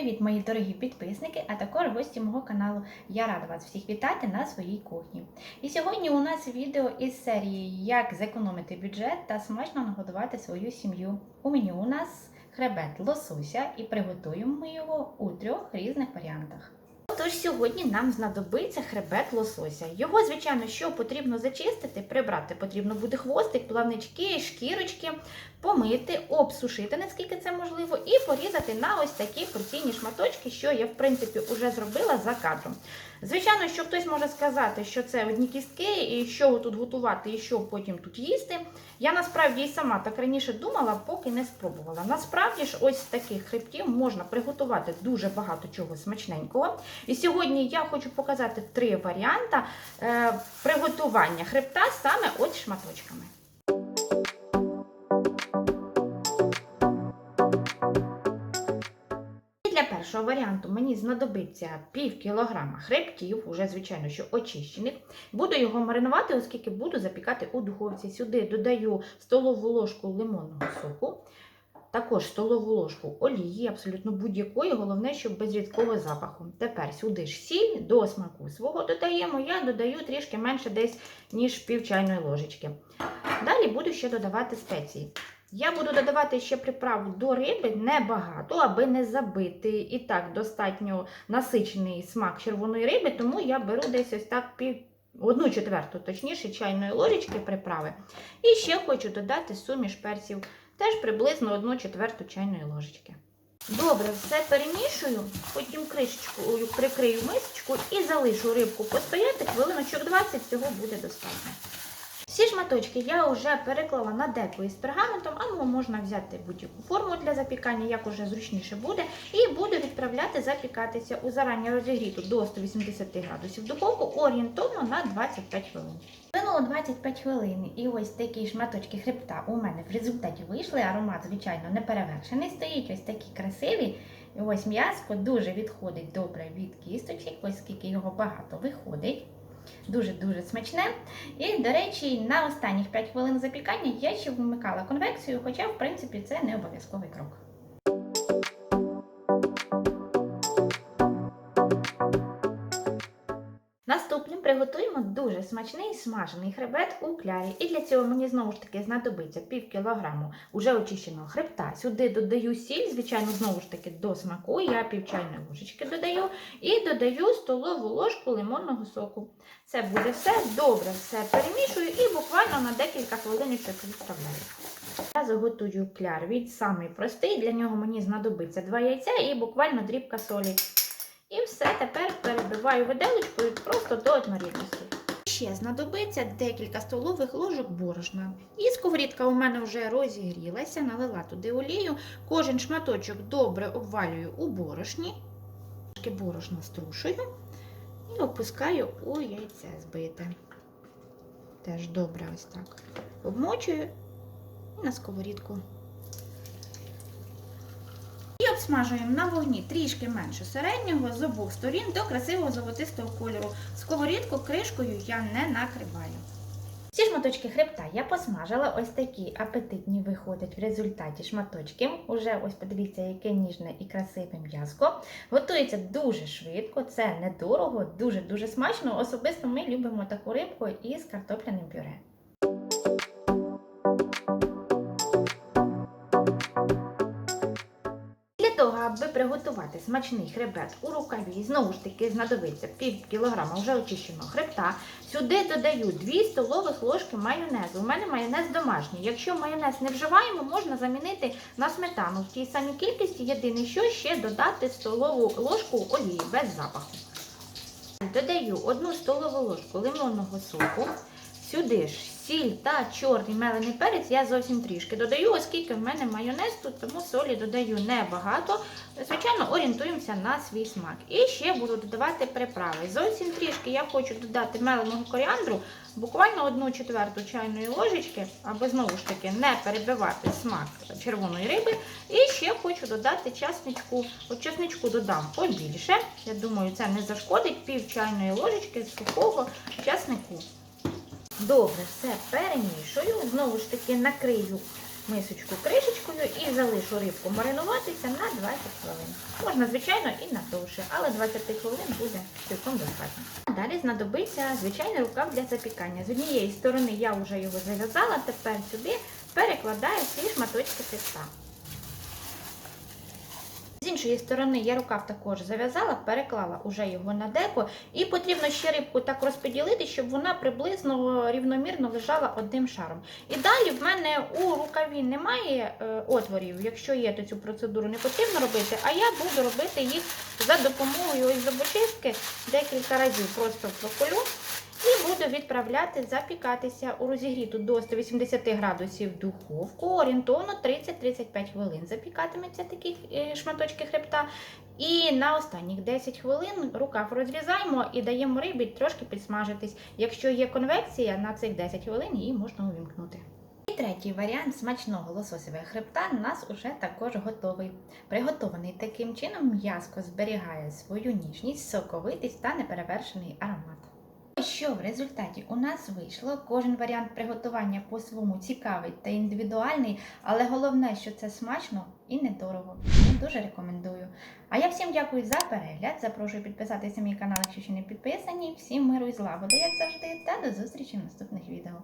Привіт, мої дорогі підписники, а також гості мого каналу. Я рада вас всіх вітати на своїй кухні. І сьогодні у нас відео із серії Як зекономити бюджет та смачно нагодувати свою сім'ю. У меню у нас хребет лосуся і приготуємо ми його у трьох різних варіантах. Тож сьогодні нам знадобиться хребет лосося. Його, звичайно, що потрібно зачистити, прибрати потрібно буде хвостик, плавнички, шкірочки, помити, обсушити, наскільки це можливо, і порізати на ось такі порційні шматочки, що я, в принципі, вже зробила за кадром. Звичайно, що хтось може сказати, що це одні кістки, і що тут готувати, і що потім тут їсти. Я насправді і сама так раніше думала, поки не спробувала. Насправді ж, ось з таких хребтів можна приготувати дуже багато чого смачненького. І сьогодні я хочу показати три варіанти е, приготування хребта саме ось шматочками. Першого варіанту мені знадобиться пів кілограма хребтів, уже звичайно, що очищених. Буду його маринувати, оскільки буду запікати у духовці. Сюди додаю столову ложку лимонного соку, також столову ложку олії, абсолютно будь-якої, головне, щоб без рідкого запаху. Тепер сюди ж сіль до смаку свого додаємо. Я додаю трішки менше десь, ніж пів чайної ложечки. Далі буду ще додавати спеції. Я буду додавати ще приправу до риби небагато, аби не забити і так достатньо насичений смак червоної риби, тому я беру десь ось так пів. Одну четверту, точніше, чайної ложечки приправи. І ще хочу додати суміш перців, теж приблизно одну четверту чайної ложечки. Добре, все перемішую, потім кришечкою прикрию мисочку і залишу рибку постояти, хвилиночок 20 цього буде достатньо. Всі шматочки я вже переклала на деко із пергаментом, або можна взяти будь-яку форму для запікання, як уже зручніше буде, і буду відправляти запікатися у зарані розігріту до 180 градусів духовку орієнтовно на 25 хвилин. Минуло 25 хвилин, і ось такі шматочки хребта у мене в результаті вийшли. Аромат, звичайно, не перевершений. Стоїть ось такі красиві. І ось м'яско дуже відходить добре від кісточок, ось скільки його багато виходить. Дуже-дуже смачне. І, до речі, на останніх 5 хвилин запікання я ще вмикала конвекцію, хоча, в принципі, це не обов'язковий крок. Наступним приготуємо дуже смачний смажений хребет у клярі. І для цього мені знову ж таки знадобиться пів кілограму уже очищеного хребта. Сюди додаю сіль, звичайно, знову ж таки до смаку. Я пів чайної ложечки додаю і додаю столову ложку лимонного соку. Це буде все добре, все перемішую і буквально на декілька хвилиночок відставляю. Я заготую кляр від самий простий. Для нього мені знадобиться два яйця і буквально дрібка солі. Все тепер перебиваю виделочкою просто до однорідності. Ще знадобиться декілька столових ложок борошна. І сковорідка у мене вже розігрілася, налила туди олію. Кожен шматочок добре обвалюю у борошні. Борошна струшую і опускаю у яйце збите. Теж добре ось так. Обмочую і на сковорідку. І обсмажуємо на вогні трішки менше середнього з обох сторін до красивого золотистого кольору. Сковорідку кришкою я не накриваю. Ці шматочки хребта я посмажила, ось такі апетитні виходять в результаті шматочки. Уже ось подивіться, яке ніжне і красиве м'язко. Готується дуже швидко, це недорого, дуже-дуже смачно. Особисто ми любимо таку рибку із картопляним пюре. Аби приготувати смачний хребет у рукаві, знову ж таки знадобиться пів кілограма вже очищеного хребта. Сюди додаю 2 столових ложки майонезу. У мене майонез домашній. Якщо майонез не вживаємо, можна замінити на сметану в тій самій кількості. Єдине, що ще додати столову ложку олії без запаху. Додаю 1 столову ложку лимонного соку. Сюди ж сіль та чорний мелений перець я зовсім трішки додаю, оскільки в мене майонез тут, тому солі додаю небагато. Звичайно, орієнтуємося на свій смак. І ще буду додавати приправи. Зовсім трішки я хочу додати меленого коріандру, буквально одну четверту чайної ложечки, аби знову ж таки не перебивати смак червоної риби. І ще хочу додати часничку. От часничку додам побільше. Я думаю, це не зашкодить пів чайної ложечки сухого часнику. Добре, все перемішую. Знову ж таки накрию мисочку кришечкою і залишу рибку маринуватися на 20 хвилин. Можна, звичайно, і на довше, але 20 хвилин буде цілком достатньо. Далі знадобиться звичайний рукав для запікання. З однієї сторони я вже його зав'язала, тепер сюди перекладаю ці шматочки тіста. Іншої сторони я рукав також зав'язала, переклала уже його на деко, і потрібно ще рибку так розподілити, щоб вона приблизно рівномірно лежала одним шаром. І далі в мене у рукаві немає е, отворів. Якщо є, то цю процедуру не потрібно робити, а я буду робити їх за допомогою ось зубочистки декілька разів. Просто проколю буду відправляти запікатися у розігріту до 180 градусів духовку орієнтовно 30-35 хвилин. Запікатиметься такі е, шматочки хребта. І на останніх 10 хвилин рукав розрізаємо і даємо рибі трошки підсмажитись. Якщо є конвекція, на цих 10 хвилин її можна увімкнути. І третій варіант смачного лососевого хребта у нас уже також готовий. Приготований таким чином м'язко зберігає свою ніжність, соковитість та неперевершений аромат. Ось Що в результаті у нас вийшло? Кожен варіант приготування по-своєму цікавий та індивідуальний, але головне, що це смачно і недорого. Дуже рекомендую. А я всім дякую за перегляд. Запрошую підписатися на мій канал, якщо ще не підписані. Всім миру і злагоди, як завжди, та до зустрічі в наступних відео.